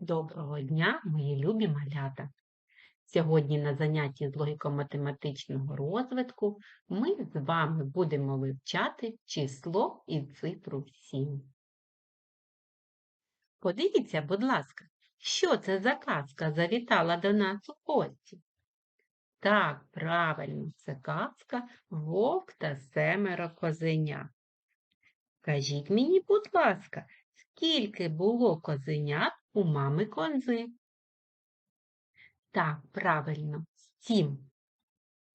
Доброго дня, мої любі малята! Сьогодні на занятті з логіко-математичного розвитку ми з вами будемо вивчати число і цифру 7. Подивіться, будь ласка, що це за казка завітала до нас у гості? Так, правильно, це казка Вовк та семеро козенят. Скажіть мені, будь ласка, скільки було козенят у мами конзи? Так, правильно, сім.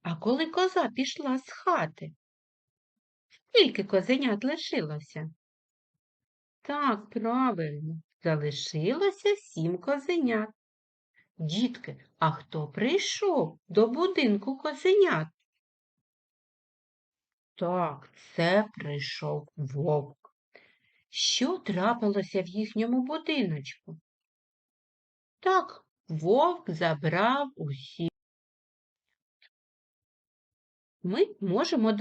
А коли коза пішла з хати? Скільки козенят лишилося? Так, правильно, залишилося сім козенят. Дітки, а хто прийшов до будинку козенят? Так, це прийшов вовк. Що трапилося в їхньому будиночку? Так, вовк забрав усі. Ми можемо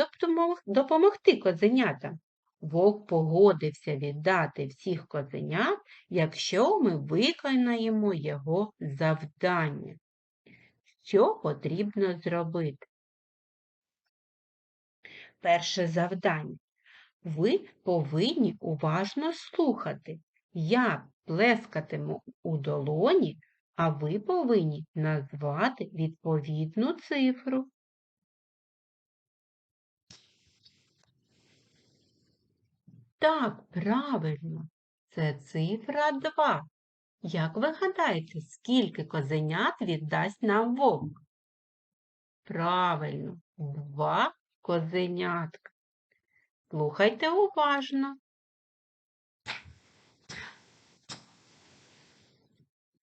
допомогти козенятам. Вовк погодився віддати всіх козенят, якщо ми виконаємо його завдання. Що потрібно зробити? Перше завдання. Ви повинні уважно слухати. Я плескатиму у долоні, а ви повинні назвати відповідну цифру. Так, правильно, це цифра 2. Як ви гадаєте, скільки козенят віддасть нам вовк? Правильно, два козенятка. Слухайте уважно.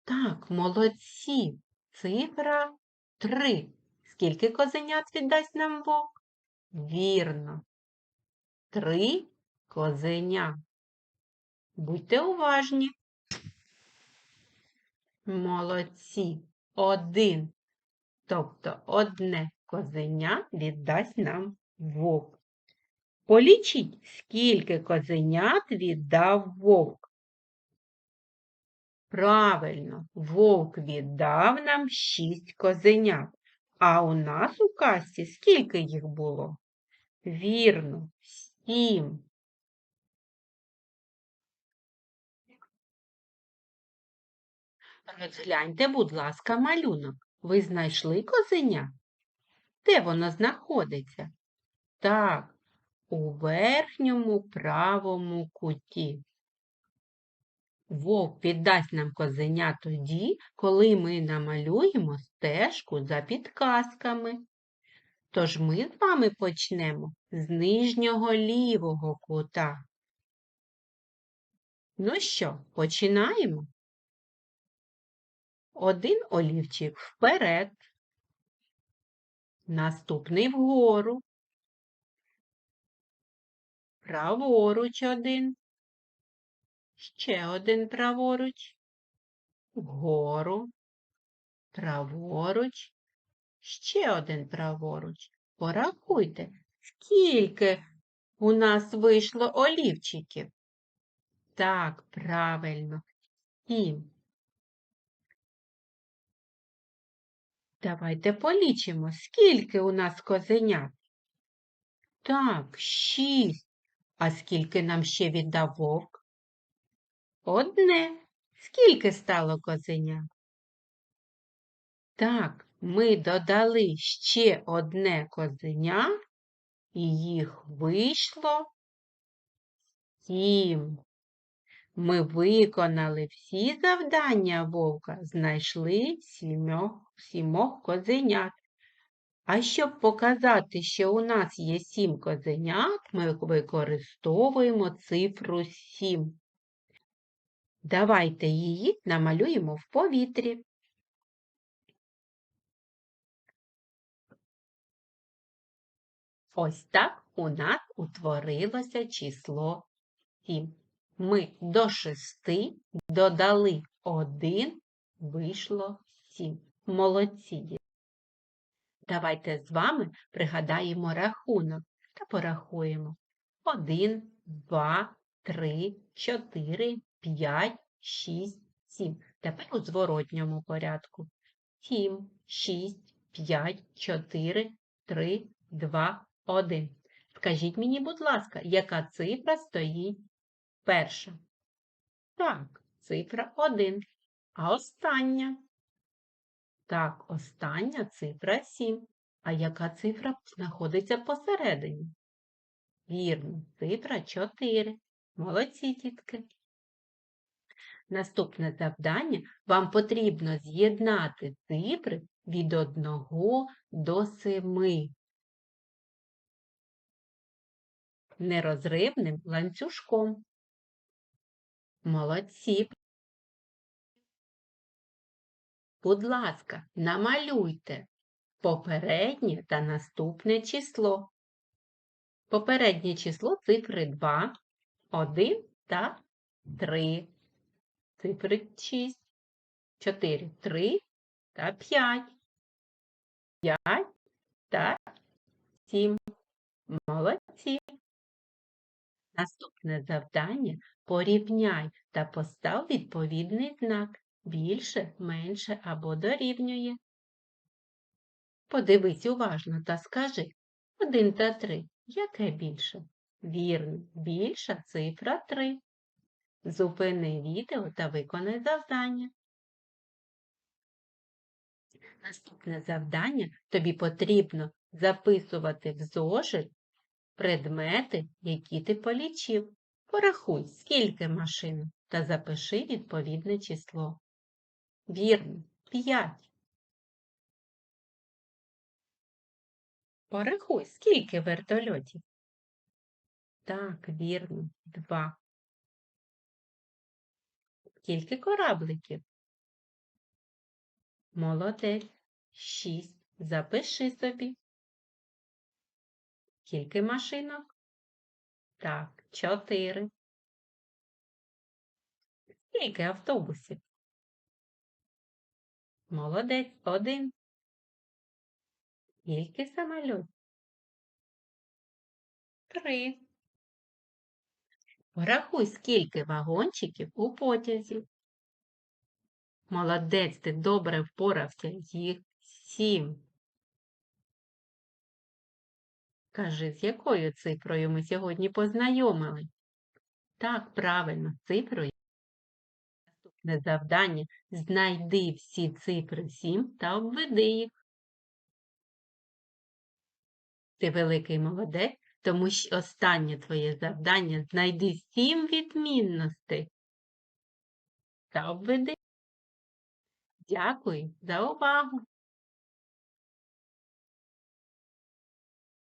Так, молодці. Цифра 3. Скільки козенят віддасть нам вовк? Вірно. Три козеня. Будьте уважні. Молодці. Один. Тобто одне козеня віддасть нам вовк. Полічіть, скільки козенят віддав вовк. Правильно, вовк віддав нам шість козенят. А у нас у касті скільки їх було? Вірно, сім. Розгляньте, будь ласка, малюнок. Ви знайшли козеня? Де воно знаходиться? Так, у верхньому правому куті. Вовк віддасть нам козеня тоді, коли ми намалюємо стежку за підказками. Тож ми з вами почнемо з нижнього лівого кута. Ну що, починаємо? Один олівчик вперед, наступний вгору, праворуч один, ще один праворуч, вгору, праворуч, ще один праворуч. Порахуйте, скільки у нас вийшло олівчиків. Так, правильно, сім. Давайте полічимо, скільки у нас козенят. Так, шість. А скільки нам ще віддав вовк? Одне. Скільки стало козенят? Так, ми додали ще одне козеня, і їх вийшло сім. Ми виконали всі завдання вовка, знайшли сімох, сімох козенят. А щоб показати, що у нас є сім козенят, ми використовуємо цифру 7. Давайте її намалюємо в повітрі. Ось так у нас утворилося число 7. Ми до 6 додали 1, вийшло 7. Молодці. Давайте з вами пригадаємо рахунок та порахуємо. 1, 2, 3, 4, 5, 6, 7. Тепер у зворотньому порядку. 7, 6, 5, 4, 3, 2, 1. Скажіть мені, будь ласка, яка цифра стоїть перша? Так, цифра 1. А остання? Так, остання цифра 7. А яка цифра знаходиться посередині? Вірно, цифра 4. Молодці, дітки. Наступне завдання вам потрібно з'єднати цифри від 1 до 7 нерозривним ланцюжком. Молодці. Будь ласка, намалюйте попереднє та наступне число. Попереднє число цифри 2, 1 та 3. Цифри 6, 4, 3 та 5. 5 та 7. Молодці. Наступне завдання порівняй та постав відповідний знак більше, менше або дорівнює. Подивись уважно та скажи 1 та 3. Яке більше? Вірно, більша цифра 3. Зупини відео та виконай завдання. Наступне завдання тобі потрібно записувати в зошит предмети, які ти полічив. Порахуй, скільки машин, та запиши відповідне число. Вірно, 5. Порахуй, скільки вертольотів. Так, вірно, 2. Скільки корабликів? Молодець. 6. Запиши собі. Скільки машинок? Так, чотири. Скільки автобусів? Молодець, один. Скільки самольотів? Три. Порахуй, скільки вагончиків у потязі. Молодець, ти добре впорався. Їх сім. Кажи, з якою цифрою ми сьогодні познайомили? Так, правильно, цифрою. Наступне завдання знайди всі цифри 7 та обведи їх. Ти великий молодець, тому що останнє твоє завдання знайди сім відмінностей та обведи. Дякую за увагу!